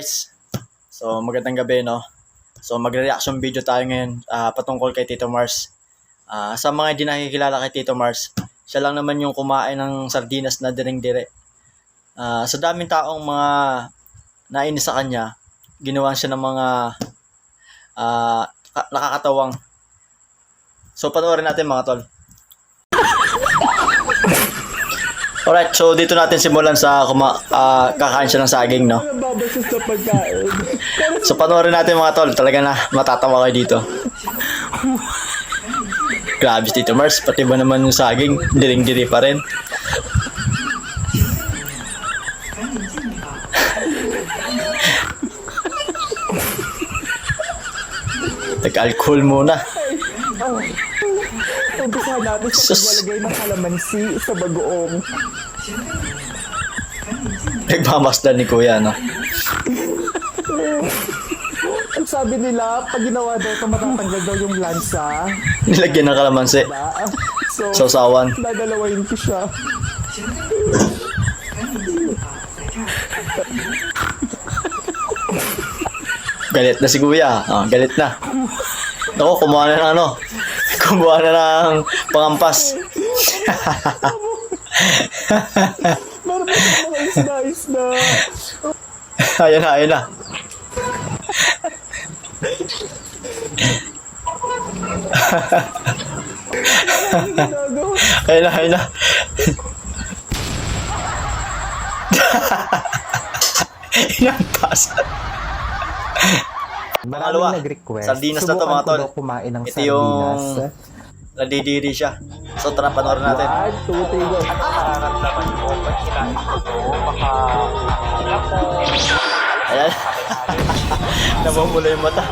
guys. So magandang gabi no. So magre-reaction video tayo ngayon ah, patungkol kay Tito Mars. Ah, sa mga hindi nakikilala kay Tito Mars, siya lang naman yung kumain ng sardinas na diring-dire. Ah, sa daming taong mga nainis sa kanya, ginawa siya ng mga ka- nakakatawang. So panoorin natin mga tol. Alright, so dito natin simulan sa kuma ah, kakain siya ng saging, no? So panoorin natin mga tol, talaga na matatawa kayo dito. Grabe si Tito Mars, pati ba naman yung saging, diring-diri pa rin. Nag-alcohol muna. Umpisahan natin sa paglalagay ng kalamansi sa bagoong. Nagmamasdan ni Kuya, no? Ang sabi nila, pag ginawa daw ito, matatanggal daw yung lansa. Nilagyan ng kalamansi. Ba? So, Sausawan. dadalawain ko siya. Galit na si Kuya. Ah, galit na. Ako, kumuha na ng ano. Kumuha na ng pangampas. Meron pa. Ayan na, ayan na. Ayan na, ayan na. Inampas. Pangalawa, nag-request. sardinas na to, mga tol. kumain ng Ito sardinas. yung- Nadidiri siya. So tara, panoorin natin. One, two, three, go. nararamdaman ko pag kinain ko to, baka alam mo, Ayan. Namumula yung mata.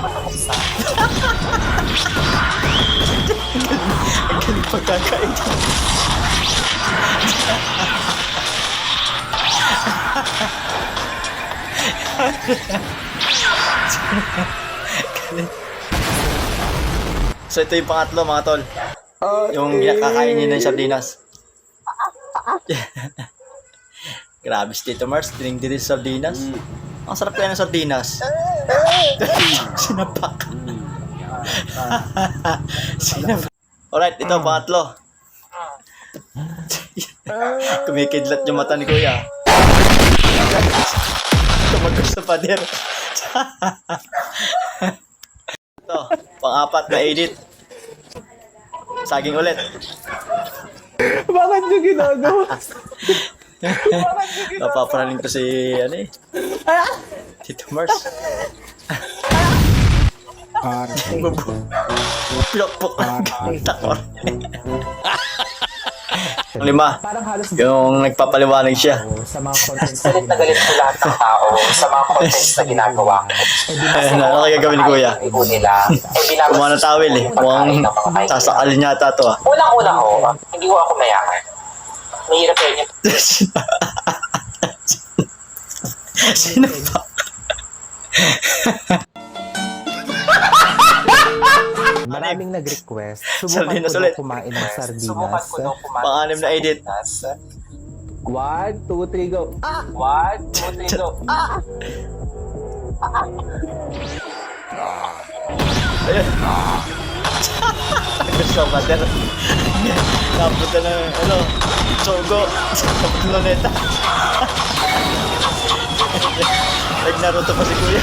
Ang galing pagkakain. so ito yung pangatlo mga tol. Yung kakain niya ng sardinas. Grabe si Tito Mars, dining din sa sardinas. Ang sarap kaya ng sardinas. Sinapak. Sinapak. Alright, ito pangatlo. Kumikidlat yung mata ni Kuya. Tumagos sa pader. Ito, pang-apat na edit. Saging ulit. Bakit nyo ginagawa? Napaparaling ko si, ano eh, Tito Mars. Plok-pok lang ang takor. Lima, Parang halos yung nagpapaliwanag siya. sa mga contents na galit ko lahat ng tao sa mga contents na ginagawa ko. Ayun na, ano kaya gawin ni Kuya? Ibo nila. Eh, binabas Kumuha ng tawel eh. Mukhang sasakalin yata to ah. Unang-una ko, hindi ko ako mayaman. Mahirap yun Sino pa? Maraming nag-request. Subukan ko daw kumain ng subukan sardinas. ko daw kumain. Pang-anim na edit. One, two, three, go. Ah! One, two, three, go. Ayun. Gusto din. Napunta na, ano, Chogo. Tapos luneta. Nag-Naruto pa si Kuya.